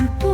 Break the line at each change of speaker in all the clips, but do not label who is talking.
you.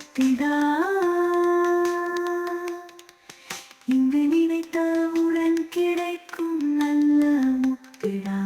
மறத்திடா இங்கு நினைத்தால் உடன் கிடைக்கும் நல்ல முத்திடா